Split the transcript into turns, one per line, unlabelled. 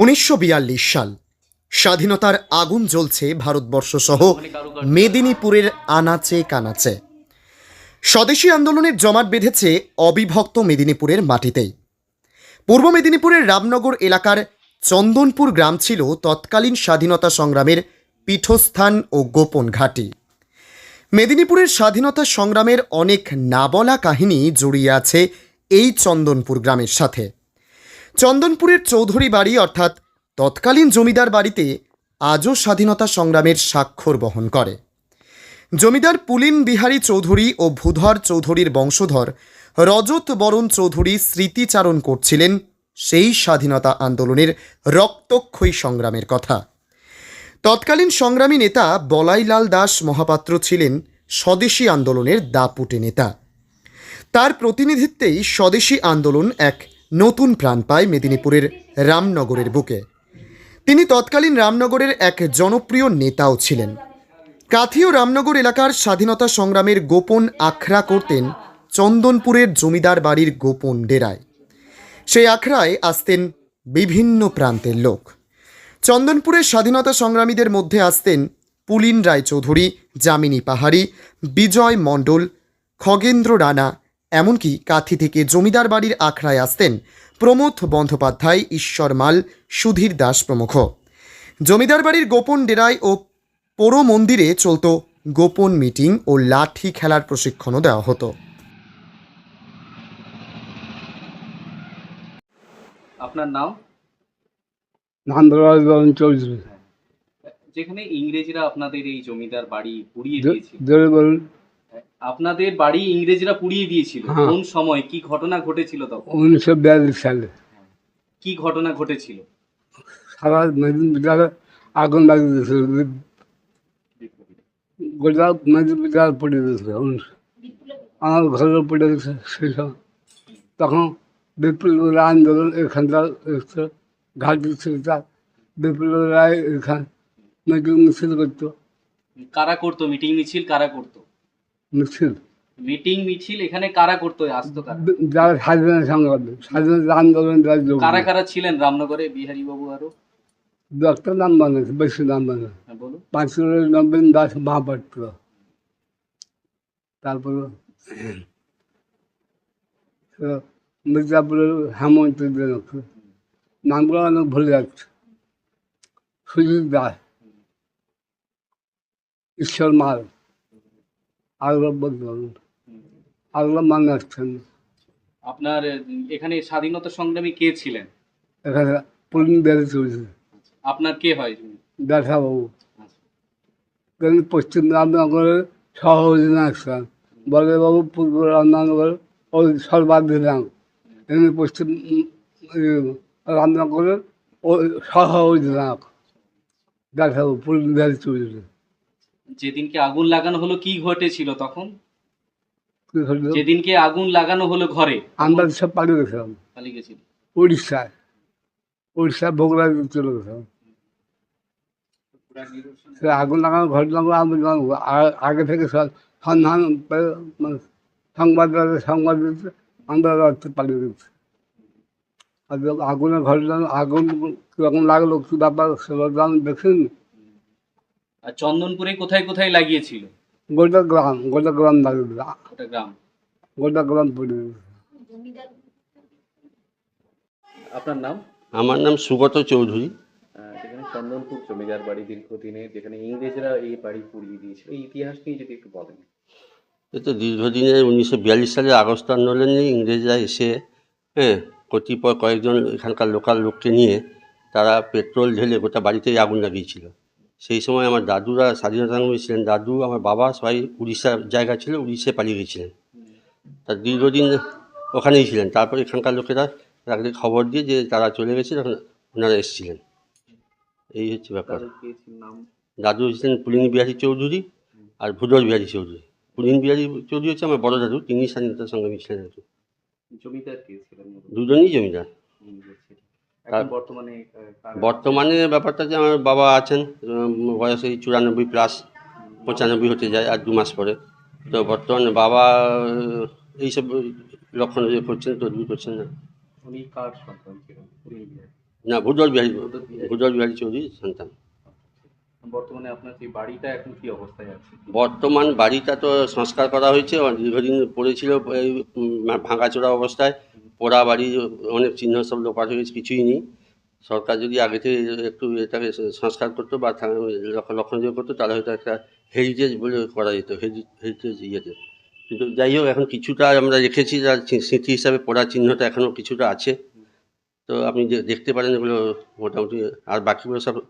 উনিশশো বিয়াল্লিশ সাল। স্বাধীনতার আগুন জ্বলছে ভারতবর্ষ সহ মেদিনীপুরের আনাচে কানাচে। স্বদেশী আন্দোলনের জমাট বেঁধেছে অবিভক্ত মেদিনীপুরের মাটিতেই। পূর্ব মেদিনীপুরের রামনগর এলাকার চন্দনপুর গ্রাম ছিল তৎকালীন স্বাধীনতা সংগ্রামের পীঠস্থান ও গোপন ঘাঁটি। মেদিনীপুরের স্বাধীনতা সংগ্রামের অনেক না বলা কাহিনী জড়িয়ে আছে এই চন্দনপুর গ্রামের সাথে। চন্দনপুরের চৌধুরী বাড়ি অর্থাৎ তৎকালীন জমিদার বাড়িতে আজও স্বাধীনতা সংগ্রামের স্বাক্ষর বহন করে। জমিদার পুলিন বিহারী চৌধুরী ও ভূধর চৌধুরীর বংশধর রজত বরণ চৌধুরী স্মৃতিচারণ করছিলেন সেই স্বাধীনতা আন্দোলনের রক্তক্ষয়ী সংগ্রামের কথা। তৎকালীন সংগ্রামী নেতা বলাইলাল দাস মহাপাত্র ছিলেন স্বদেশী আন্দোলনের দাপুটে নেতা। তার প্রতিনিধিত্বেই স্বদেশী আন্দোলন এক নতুন প্রাণ পায় মেদিনীপুরের রামনগরের বুকে। তিনি তৎকালীন রামনগরের এক জনপ্রিয় নেতাও ছিলেন। কাথি ও রামনগর এলাকার স্বাধীনতা সংগ্রামের গোপন আখড়া করতেন চন্দনপুরের জমিদার বাড়ির গোপন ডেরায়। সেই আখড়ায় আসতেন বিভিন্ন প্রান্তের লোক। চন্দনপুরের স্বাধীনতা সংগ্রামীদের মধ্যে আসতেন পুলিন রায়চৌধুরী, যামিনী পাহাড়ি, বিজয় মণ্ডল, খগেন্দ্র রানা এমনকি কাথি থেকে জমিদার বাড়ির আখড়ায় আসতেন প্রমোদ বন্দ্যোপাধ্যায় ঈশ্বর মাল সুধীর দাস প্রমুখ। জমিদার বাড়ির গোপন ডেরায় ও পোড়ো মন্দিরে চলত গোপন মিটিং ও লাঠি খেলার প্রশিক্ষণও দেওয়া হতো।
আপনার নাম?
নান্দরাজ বরণ চৌধুরী।
যেখানে ইংরেজরা আপনাদের এই জমিদার বাড়ি পুড়িয়ে
জো-
দিয়েছিল।
বলুন
আপনাদের বাড়ি ইংরেজরা পুড়িয়ে দিয়েছিল।
হ্যাঁ।
কোন সময়? কি ঘটনা ঘটেছিল তখন?
উনিশশো বিয়াল্লিশ সালে।
কি ঘটনা ঘটেছিল?
সারা মেদিনীপুরে আগুন লাগিয়ে দিয়েছিল। গোটা মেদিনীপুর পড়ে দিয়েছিল। উনিশশো আমার ঘরেও পড়ে গেছে সেই সময়। তখন বিপ্লব আন্দোলন এখানকার এসছে ঘাটি ছিল তার বিপ্লব রায় এখান মিছিল করতো।
কারা করতো? মিটিং মিছিল কারা করতো?
মিছিল
মিটিং মিছিল এখানে কারা করতো আসতো কারা?
যারা স্বাধীনতা সংগ্রাম স্বাধীনতা আন্দোলন
কারা কারা ছিলেন রামনগরে? বিহারী বাবু আরও?
দু একটা নাম বানাচ্ছে বেশি নাম বানাচ্ছে
হ্যাঁ,
পাঁচশোর নব্বই দাস মহাপাত্র। তারপর মির্জাপুরের হেমন্ত জনক। নামগুলো অনেক ভুলে যাচ্ছে। সুজিত দাস। ঈশ্বর মাল। আরও বলতে পারবেন আরও মানে আসছেন
আপনার এখানে স্বাধীনতা সংগ্রামী কে ছিলেন?
এখানে পুলিন বেড়ে চলছে
আপনার কে হয়?
দেখা বাবু তিনি পশ্চিম রামনগরের সহযোগিতা আসছেন বলে বাবু পূর্ব রামনগর ওই সর্বাধিনাম তিনি পশ্চিম উম, রামনগরের ওই সহযোগিতা। দেখাবো পুলিন বেড়ে চলছে
যেদিনকে আগুন লাগানো হলো কি ঘটেছিল তখন? যেদিনকে আগুন লাগানো হলো ঘরে
আমরা সব পালিয়ে গেছিলাম।
পালিয়ে গেছিল
উড়িষ্যায় উড়িষ্যায় বগুড়া চলে গেছিলাম। আগুন লাগানো ঘটনা আমি আগে থেকে সন্ধান মানে সংবাদ সংবাদ আমরা পালিয়ে গেছি। আগুনের ঘটনা আগুন কীরকম লাগল কী ব্যাপার তো দেখিনি।
আর চন্দনপুরে কোথায় কোথায় লাগিয়েছিল?
গোটা গ্রাম গোটা গ্রাম লাগিয়ে
গ্রাম।
গোটা গ্রাম
আপনার নাম?
আমার নাম সুগত চৌধুরী।
যেখানে চন্দনপুর জমিদার বাড়ি দীর্ঘদিনের যেখানে ইংরেজরা এই বাড়ি পুড়িয়ে দিয়েছিল এই ইতিহাস নিয়ে যদি একটু বলেন।
এ তো দীর্ঘদিনের উনিশশো বিয়াল্লিশ সালে আগস্ট আন্দোলনে ইংরেজরা এসে হ্যাঁ কতিপয় কয়েকজন এখানকার লোকাল লোককে নিয়ে তারা পেট্রোল ঢেলে গোটা বাড়িতেই আগুন লাগিয়েছিল। সেই সময় আমার দাদুরা স্বাধীনতা সংগ্রামী ছিলেন দাদু আমার বাবা সবাই উড়িষ্যার জায়গা ছিল উড়িষ্যায় পালিয়ে গেছিলেন তার দীর্ঘদিন ওখানেই ছিলেন। তারপর এখানকার লোকেরা তাকে খবর দিয়ে যে তারা চলে গেছে তখন ওনারা এসেছিলেন। এই হচ্ছে ব্যাপার।
তাদের
দাদু হচ্ছেন পুলিন বিহারী চৌধুরী আর ভূদর বিহারী চৌধুরী। পুলিন বিহারী চৌধুরী হচ্ছে আমার বড় দাদু তিনি স্বাধীনতা সংগ্রামী ছিলেন।
জমিদার
দুজনই জমিদার
ইংরেজ ছিলেন। এখন
তার-
বর্তমানে
বর্তমানে ব্যাপারটা যে আমার বাবা আছেন বয়স এই চুরানব্বই প্লাস পঁচানব্বই হতে যায় আর দু মাস পরে। তো বর্তমানে বাবা এইসব লক্ষণ করছেন তদবির করছেন না। না ভূদল বিহারী
ভূদল বিহারী।
চৌধুরীর সন্তান।
বর্তমানে আপনার সেই বাড়িটা এখন কি অবস্থায় আছে?
বর্তমান বাড়িটা তো সংস্কার করা হয়েছে দীর্ঘদিন পড়েছিল এই ভাঙাচোরা অবস্থায়। পোড়া বাড়ি অনেক চিহ্ন সব লোপাট হয়ে গেছে, কিছুই নেই। সরকার যদি আগে থেকে একটু এটাকে সংস্কার করতো বা থা- লক্ষণ করতো, তাহলে হয়তো একটা হেরিটেজ বলে করা যেত হেরিটেজ ইয়েতে। কিন্তু যাই হোক, এখন কিছুটা আমরা রেখেছি যার স্মৃতি হিসাবে পোড়া চিহ্নটা এখনও কিছুটা আছে। তো আপনি দেখতে পারেন এগুলো মোটামুটি, আর বাকিগুলো সব